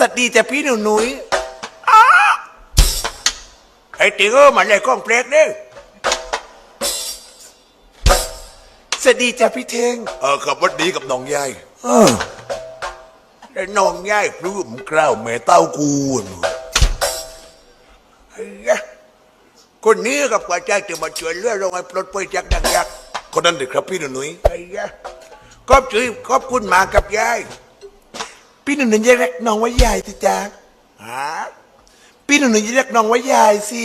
สวัสดีจ้ะพี่หนูหนุยอ้าไอ้ติงเออมันเลยกล้องเพลกเด้อสวัสดีจ้ะพี่เทงเออกับวัดดีกับน้องยายเออแล้วน้องย่ายพรื้มกล้าวแม่เต้ากูหนูไอ้ยะคนนี้กับกว่าใจจะมาช่วยเหลือลงให้ปลดปล่อยจากดังยักษ์คนนั้นเด็กครับพี่หนุ่ยไอ้ยะขอบจุยขอบคุณมากับยาย พี่หนุ่ยจะเรียกน้องว่ายายสิจ๊ะฮะพี่หนุ่ยจะเรียกน้องว่ายายสิ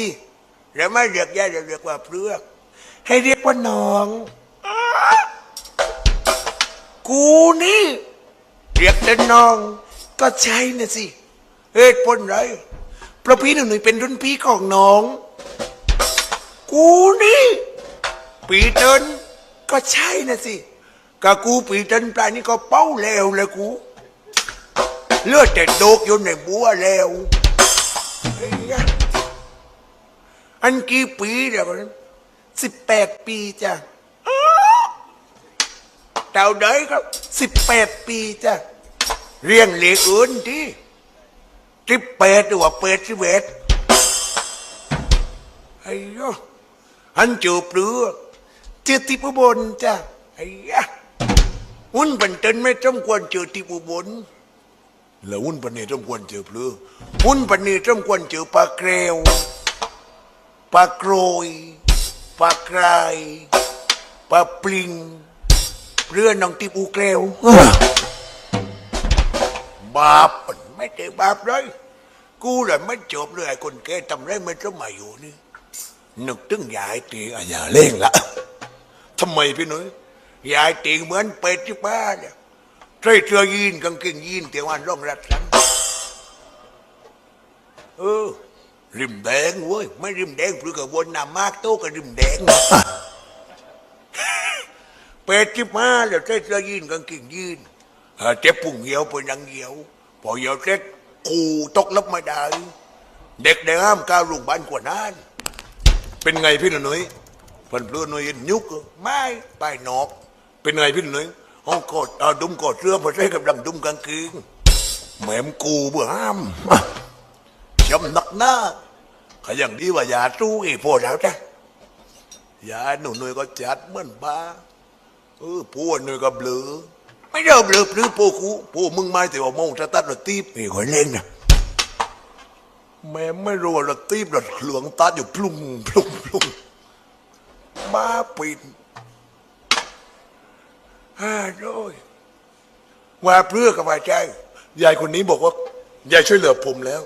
แล้วไม่เรียกยายจะเรียกว่าเปลือกให้เรียกว่าน้องอ้ากูนี่ เรียกแต่น้อง ก็ใช่นะสิเหตุผลไรเพราะพี่หนุ่ยเป็นรุ่นพี่ของน้อง กูนี่ ปีเตินก็ใช่นะสิกะกูปีเตินปลายนี่ก็เป้าแล้วเลยกู เลือดแต่โดกอยู่ในบัวแล้วอันกี่ปีเดี๋ยวนสิบแปดปีจ้ะอ้าวเต่าเดยครับสิบแปดปีจ้ะเรียงเหล็กอื่นที่สิบแปดหรือว่าแปดสิบเอ็ดไอ้ยอันจูบเรือเจอที่อุบลจ้ะไอ้ยะอุ่นบันเทินไม่ต้องควรเจอที่อุบล แล้ววุ่นปนนี้ต้องควรเจอเพลืออุ่นปันนี้ต้องควรเจอปลาแกรวปลาโกรยปลากรายปลาปลิงเรือน้องติปูแกรวบาปมันไม่ได้บาปเลยกูเลยไม่จบเลยไอ้คนแก่ทำไรไม่ต้องมาอยู่นี่นึกถึงยายตีอะอย่าเล่งละทำไมพี่หนุ่ยยายตีเหมือนเป็ดที่บ้านเนี่ย ใส่เสื้อยีนกางเกงยีนเตียวันร่องรัดสันเออ ริมแดงเว้ย ไม่ริมแดงหรือกับวนหนามากโตกับริมแดงเป็ดที่บ้าแล้วใส่เสื้อยีนกางเกงยีนเออเจ็บปุ่งเหี่ยวไปนังเหี่ยวพอเหี่ยวเสร็จกูตกลับไม่ได้ เด็กได้ห้ามก้าวลงบ้านกว่านั้นเป็นไงพี่หนุ่ยเพิ่นเปลือหนุ่ยยุกไม่ไปนอก เป็นไงพี่หนุ่ย ห้องกดเอาดุมกดเสื้อมาใส่กับดังดุมกางเกงแหมมกูเบื่อห้ามช้ำหนักหน้าขยังดีว่ายาสู้อีพวกแล้วจ้ะยาหนูหน่ยก็จัดเหมือนบ้าเออพวกหนุ่ยก็เบลอไม่ได้เบลอหรือพวกกูพวกมึงไม่แต่ว่าโมงจะตัดรถตีบนี่คนเล่นนะแม่ไม่รู้ว่ารถตีบรถเหลืองตัดอยู่พลุ่งพลุ่งพลุ่งบ้าปิด ห้าร้อยว่าเพื่อกับว่าใจยายคนนี้บอกว่ายายช่วยเหลือผมแล้ว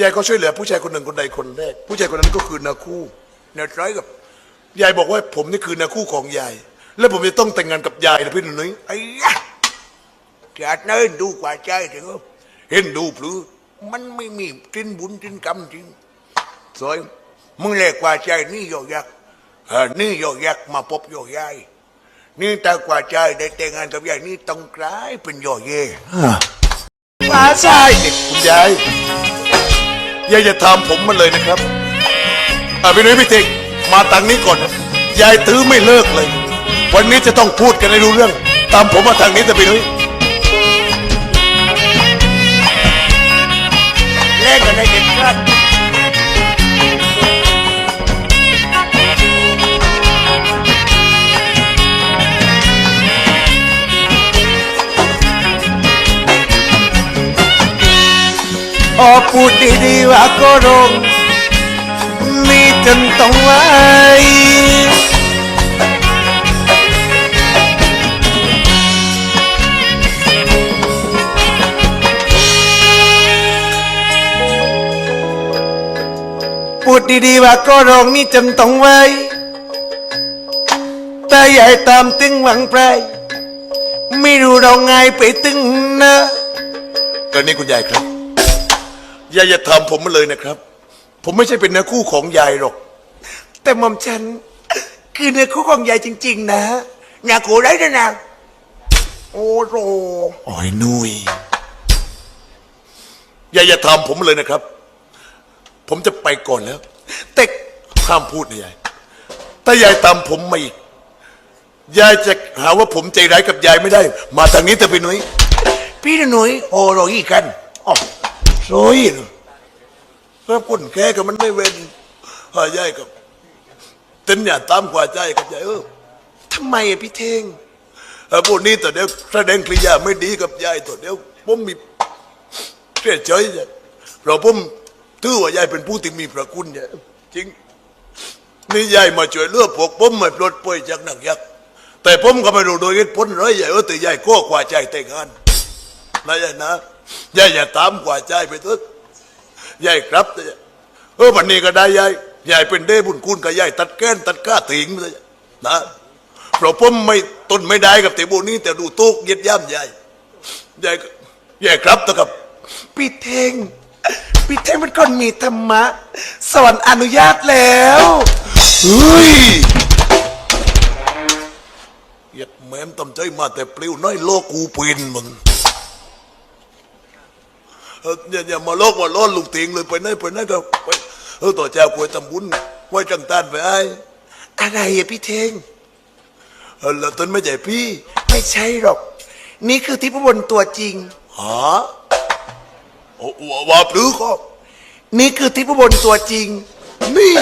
ยายก็ช่วยเหลือผู้ชายคนหนึ่งคนใดคนแรก ผู้ชายคนนั้นก็คือนาคู่เนื้อร้อยกับยายบอกว่าผมนี่คือนาคู่ของยาย และผมจะต้องแต่งงานกับยายนะพี่หนุ่ยไอ้ยะจัดเนินดูกว่าใจเถอะเห็นดูพลือมันไม่มีจินบุญจินกรรมจริงสวยมึงเล็กกว่าใจนี่โยกยักษ์นี่โยกยักษ์มาพบโยกยาย นี่ตากว่าใจได้แต่งงานกับยายนี่ต้องกลายเป็นโยเย่มาใช่คุณยายยายจะถามผมมาเลยนะครับอะพี่นุ้ยพี่เทงมาตังนี้ก่อนนะยายตื้อไม่เลิกเลย วันนี้จะต้องพูดกันให้รู้เรื่อง ตามผมมาทางนี้แต่พี่นุ้ย พอพูดดีๆว่าก็รงมีจนต้องไว้พูดดีๆว่าก็รองนี่จำต้องไว้แต่ใหญ่ตามตึงหวังไปไม่รู้เราไงไปตึงนะก็นี่คุณยายครับ ยายอย่าถามผมมาเลยนะครับ ผมไม่ใช่เป็นเนื้อคู่ของยายหรอก แต่หม่อมฉัน คือในคู่ของยายจริง ๆ นะอยากกูได้ด้วยนะโอ้โหโอ้ยนุยยายอย่าถามผมมาเลยนะครับ ผมจะไปก่อนแล้ว แต่ห้ามพูดนะยายถ้ายายตามผมมาอีก ยายจะหาว่าผมใจร้ายกับยายไม่ได้ มาทางนี้แต่ไปหนุ่ยพี่หนุ่ยโอ้โรอีกันอ๋อ โซยนอะแล้วคนแก่กับมันไม่เว้นหายายกับเต้นอย่าตามกว่าใจกับยายเออทำไมอะพี่เท่งเออพวกนี้แต่เดี๋ยวแสดงกริยาไม่ดีกับยายตัวเดี๋ยวผมมีเสียใจจ้ะเราผมถือว่ายายเป็นผู้ที่มีพระคุณเนี่ยจริงนี่ยายมาช่วยเลือกพวกผมไม่ปลดปล่อยจากหนังยักษ์แต่ผมก็ไม่รู้โดยเหตุผลอะไรยายเออแต่ยายก็กว่าใจแต่งงาน นะยายนะยายอย่าตามกว่าใจไปเถอะยายครับเออวันนี้ก็ได้ยายยายเป็นเด้บุญคุณกับยายตัดแก้นตัดก้าถิงเลยนะเพราะผมไม่ตนไม่ได้กับเตบุนี้ แต่ดูตุกเย็ดย่ำยายยายยายครับนะครับพี่เทงพี่เท่งเป็นคนมีธรรมะสอนอนุญาตแล้วเฮ้ยเยียดแม้มตำใจมาแต่ปลิวน้อยโลกกูปีนมึง เอออย่าอย่ามาโลกมาล้อนลูกติงเลยไปไหนไปไหนก็ไปเออต่อเจ้าควยทำบุญไว้จังตานไปไอ้อะไรอะพี่เท่งเออแล้วต้นไม่ใจพี่ไม่ใช่หรอก นี่คือทิพบนตัวจริงหาโอ้ว่าว่าปรือก็นี่คือทิพบนตัวจริง นี่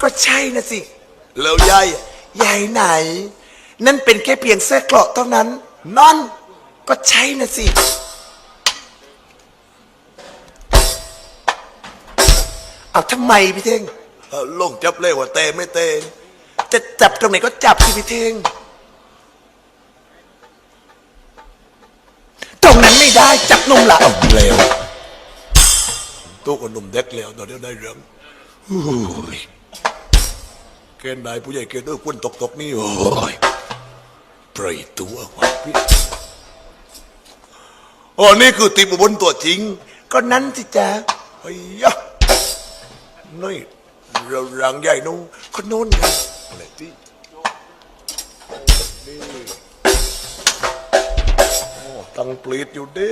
ก็ใช่นะสิ แล้วยายอะยายไหน นั่นเป็นแค่เพียงเสื้อเกราะเท่านั้น นั่นก็ใช่นะสิ เอาทำไมพี่เท่งเออลงจับเลยว่าเตะไม่เตะจะจับตรงไหนก็จับสิพี่เท่งตรงนั้นไม่ได้จับนมหละเอาแล้วตัวคนหนุ่มเด็กแล้วตอนเดียวได้เรื่องโอ้ยเกณฑ์นายผู้ใหญ่เกณฑ์เออควนตกตกๆนี่โอ้ยปล่อยตัววะพี่อ๋อนี่คือติบุบนตัวจริง ก็นั้นสิจ๊ะเฮ้ยยะ นี่เรารังใหญ่นู้นคนนู้นไงอะไรที่นี่โอ้ตังปลีดอยู่เด้